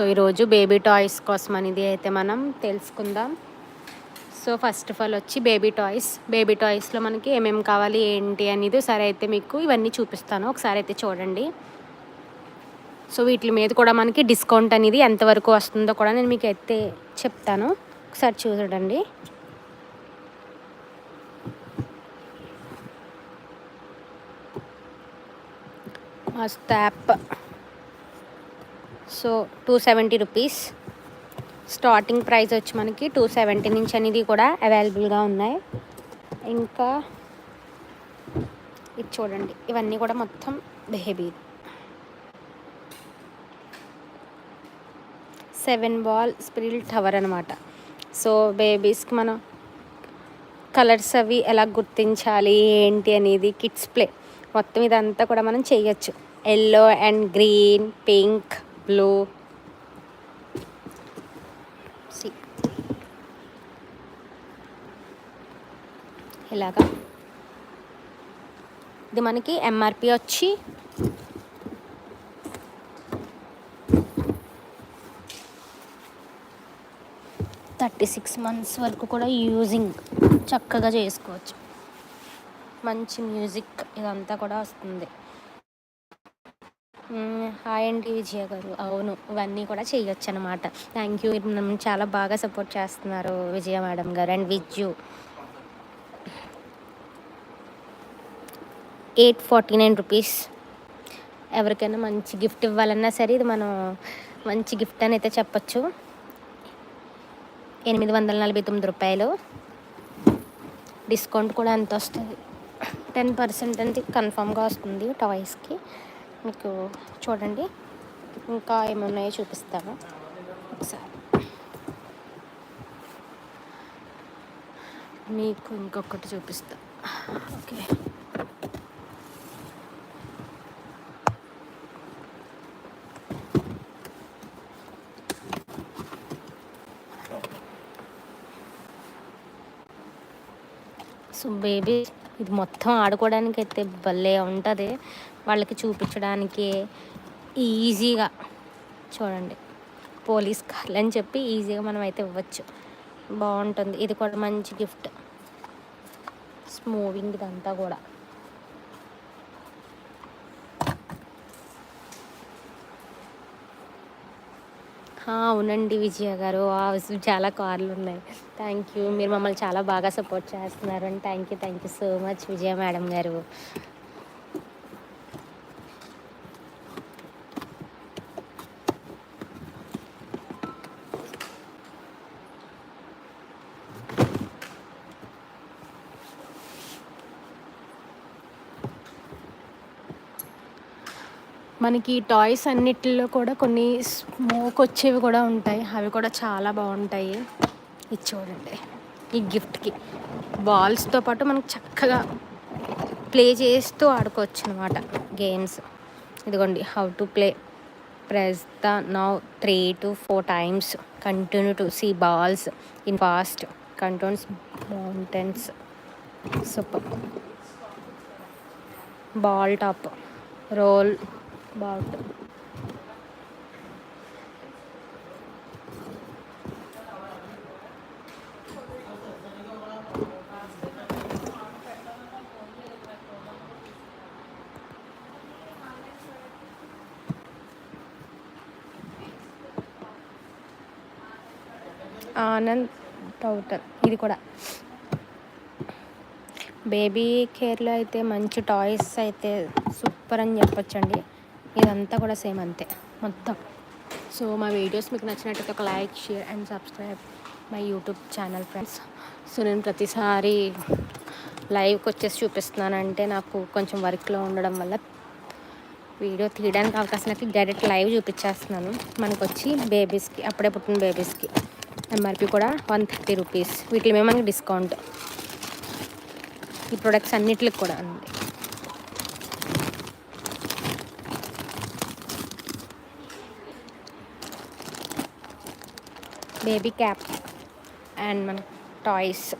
So ఈరోజు baby toys కోసం అనేది అయితే మనం తెలుసుకుందాం. సో ఫస్ట్ ఆఫ్ ఆల్ వచ్చి బేబీ టాయ్స్. బేబీ టాయ్స్లో మనకి ఏమేమి కావాలి ఏంటి అనేది సరే అయితే మీకు ఇవన్నీ చూపిస్తాను. ఒకసారి అయితే చూడండి. సో వీటి మీద కూడా మనకి డిస్కౌంట్ అనేది ఎంతవరకు వస్తుందో కూడా నేను మీకు అయితే చెప్తాను. ఒకసారి చూడండి. మస్త్ app. So two seventy rupees. Starting price వచ్చి మనకి టూ సెవెంటీ నుంచి అనేది కూడా అవైలబుల్గా ఉన్నాయి. ఇంకా ఇది చూడండి ఇవన్నీ కూడా మొత్తం baby. Seven ball spiral tower అనమాట సో బేబీస్కి మనం కలర్స్ అవి ఎలా గుర్తించాలి ఏంటి అనేది కిడ్స్ ప్లే. మొత్తం ఇదంతా కూడా మనం చేయొచ్చు. Yellow and green pink. Blue. ఇలాగా. ఇది మనకి ఎంఆర్పి వచ్చి థర్టీ సిక్స్ మంత్స్ వరకు కూడా యూజింగ్ చక్కగా చేసుకోవచ్చు. మంచి మ్యూజిక్ ఇదంతా కూడా వస్తుంది. హాయ్ అండి విజయ గారు. అవును ఇవన్నీ కూడా చేయొచ్చు అనమాట థ్యాంక్ యూ నన్ను చాలా బాగా సపోర్ట్ చేస్తున్నారు విజయ మేడం గారు అండ్ విజ్యు ఎయిట్ ఫార్టీ నైన్ రూపీస్ ఎవరికైనా మంచి గిఫ్ట్ ఇవ్వాలన్నా సరే ఇది మనం మంచి గిఫ్ట్ అని అయితే చెప్పచ్చు. ఎనిమిది వందల నలభై తొమ్మిది రూపాయలు. డిస్కౌంట్ కూడా ఎంత వస్తుంది? టెన్ పర్సెంట్ అనేది కన్ఫామ్గా వస్తుంది టాయ్స్కి మీకు చూడండి. ఇంకా ఏమున్నాయో చూపిస్తాను. ఒకసారి. మీకు ఇంకొకటి చూపిస్తా. ఓకే. సో బేబీ ఇది మొత్తం ఆడుకోవడానికి అయితే భలే ఉంటుంది. వాళ్ళకి చూపించడానికి ఈజీగా చూడండి. పోలీస్ కార్లు అని చెప్పి ఈజీగా మనం అయితే ఇవ్వచ్చు. బాగుంటుంది. ఇది కూడా మంచి గిఫ్ట్. స్మూవింగ్ ఇదంతా కూడా. అవునండి విజయ గారు. చాలా కార్లు ఉన్నాయి థ్యాంక్ యూ మీరు మమ్మల్ని చాలా బాగా సపోర్ట్ చేస్తున్నారు and thank you thank you so much Vijaya madam గారు. మనకి టాయ్స్ అన్నిటిలో కూడా కొన్ని స్మోక్ వచ్చేవి కూడా ఉంటాయి. అవి కూడా చాలా బాగుంటాయి. ఇది చూడండి. ఈ గిఫ్ట్కి బాల్స్తో పాటు మనకు చక్కగా ప్లే చేస్తూ ఆడుకోవచ్చు అనమాట గేమ్స్ ఇదిగోండి. How to play press the now three two four times continue to see balls in fast కంటోన్స్ mountains super ball top roll బాగుంటుంది. ఆనంద్ టౌటల్ ఇది కూడా. బేబీ కేర్లో అయితే మంచి టాయ్స్ అయితే సూపర్ అని చెప్పొచ్చండి. ఇదంతా కూడా సేమ్ అంతే మొత్తం. సో మా వీడియోస్ మీకు నచ్చినట్టయితే ఒక like share and subscribe my YouTube channel friends. So నేను ప్రతిసారి లైవ్కి వచ్చేసి చూపిస్తున్నానంటే నాకు కొంచెం వర్క్లో ఉండడం వల్ల వీడియో తీయడానికి అవకాశం నాకు డైరెక్ట్ లైవ్ చూపించేస్తున్నాను. మనకు వచ్చి బేబీస్కి అప్పుడే పుట్టిన బేబీస్కి ఎంఆర్పి కూడా వన్ థర్టీ రూపీస్. వీటి మీద మనకి డిస్కౌంట్. ఈ ప్రొడక్ట్స్ అన్నిటికి కూడా ఉంది baby cap and my toys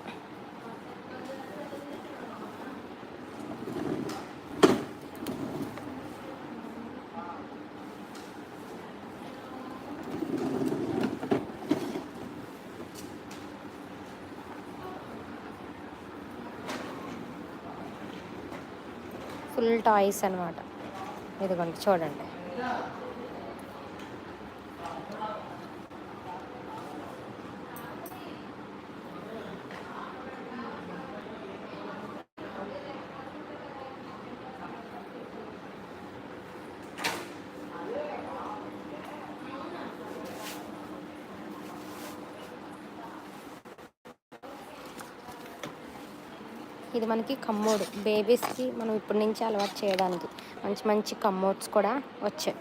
full toys അനുമാട്ടം ഇത് കൊണ്ട് ചോടണ്ടേ ఇది మనకి కమ్మోడు. బేబీస్కి మనం ఇప్పటి నుంచి అలవాటు చేయడానికి మంచి మంచి కమ్మోడ్స్ కూడా వచ్చాయి.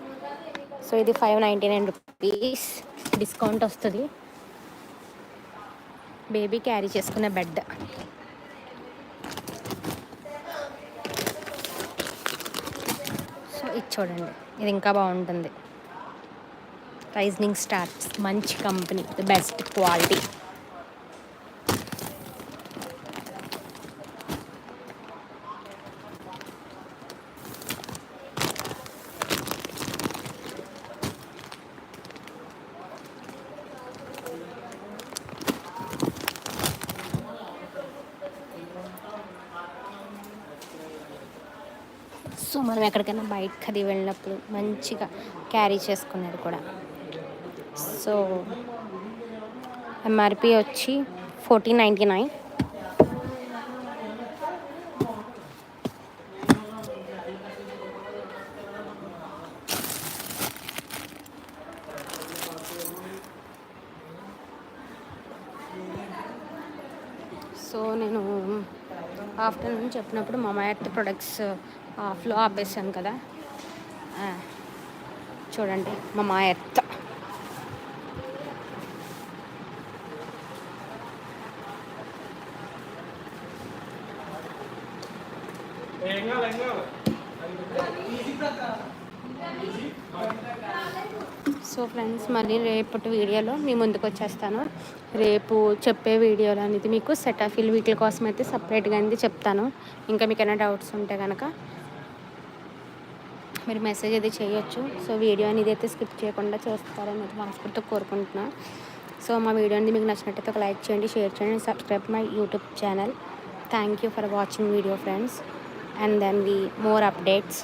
సో ఇది five ninety nine rupees discount వస్తుంది. బేబీ క్యారీ చేసుకునే బెడ్. సో ఇది చూడండి ఇది ఇంకా బాగుంటుంది. రైజనింగ్ స్టార్స్ మంచి company the best quality so మనం ఎక్కడికైనా బయటకి అది వెళ్ళినప్పుడు మంచిగా క్యారీ చేసుకునేది కూడా. సో ఎంఆర్పి వచ్చి ఫోర్టీన్ నైంటీ నైన్. సో నేను ఆఫ్టర్నూన్ చెప్పినప్పుడు మా ప్రొడక్ట్స్ ఆఫ్లో ఆపేసాను కదా. చూడండి మా ఎర్త్ సో ఫ్రెండ్స్ మళ్ళీ రేపటి వీడియోలో మీ ముందుకు వచ్చేస్తాను. రేపు చెప్పే వీడియోలు అనేది మీకు సెటాఫిల్ వీటిల కోసం అయితే సపరేట్గా అనేది చెప్తాను. ఇంకా మీకు ఏమైనా డౌట్స్ ఉంటే కనుక మీరు మెసేజ్ అయితే చేయొచ్చు. సో వీడియో అనేది అయితే స్కిప్ చేయకుండా చూస్తారని అయితే మనస్ఫూర్తిగా కోరుకుంటున్నాను సో మా వీడియో అనేది మీకు నచ్చినట్టయితే ఒక లైక్ చేయండి షేర్ చేయండి subscribe my YouTube channel. Thank you for watching video friends and then we more updates